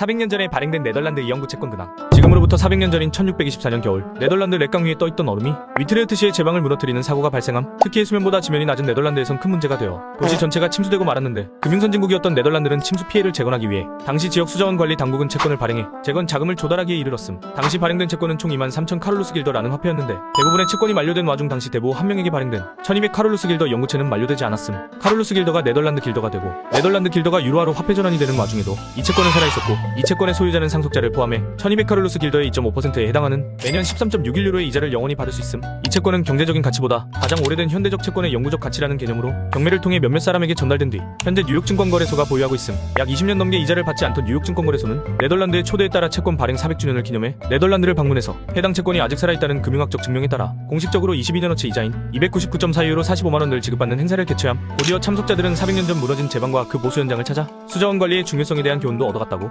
400년 전에 발행된 네덜란드 이영구 채권 근황. 지금으로부터 400년 전인 1624년 겨울, 네덜란드 렉강 위에 떠있던 얼음이 위트레흐트시의 제방을 무너뜨리는 사고가 발생함. 특히 수면보다 지면이 낮은 네덜란드에선 큰 문제가 되어 도시 전체가 침수되고 말았는데 금융선진국이었던 네덜란드는 침수 피해를 재건하기 위해 당시 지역 수자원 관리 당국은 채권을 발행해 재건 자금을 조달하기에 이르렀음. 당시 발행된 채권은 총 2만 3천 카롤루스 길더라는 화폐였는데 대부분의 채권이 만료된 와중 당시 대부 한 명에게 발행된 1200 카롤루스 길더 연구체는 만료되지 않았음. 카롤루스 길더가 네덜란드 길더가 되고 네덜란드 길더가 유로화로 화폐 전환이 되는 와중에도 이 채권은 살아있었고 이 채권의 소유자는 상속자를 포함해 1200 카롤루 스 길더의 2.5%에 해당하는 매년 13.61유로의 이자를 영원히 받을 수 있음. 이 채권은 경제적인 가치보다 가장 오래된 현대적 채권의 영구적 가치라는 개념으로 경매를 통해 몇몇 사람에게 전달된 뒤 현재 뉴욕 증권거래소가 보유하고 있음. 약 20년 넘게 이자를 받지 않던 뉴욕 증권거래소는 네덜란드의 초대에 따라 채권 발행 400주년을 기념해 네덜란드를 방문해서 해당 채권이 아직 살아있다는 금융학적 증명에 따라 공식적으로 22년어치 이자인 299.4유로 45만 원을 지급받는 행사를 개최함. 곧이어 참석자들은 400년 전 무너진 제방과 그 보수 현장을 찾아 수자원 관리의 중요성에 대한 교훈도 얻어갔다고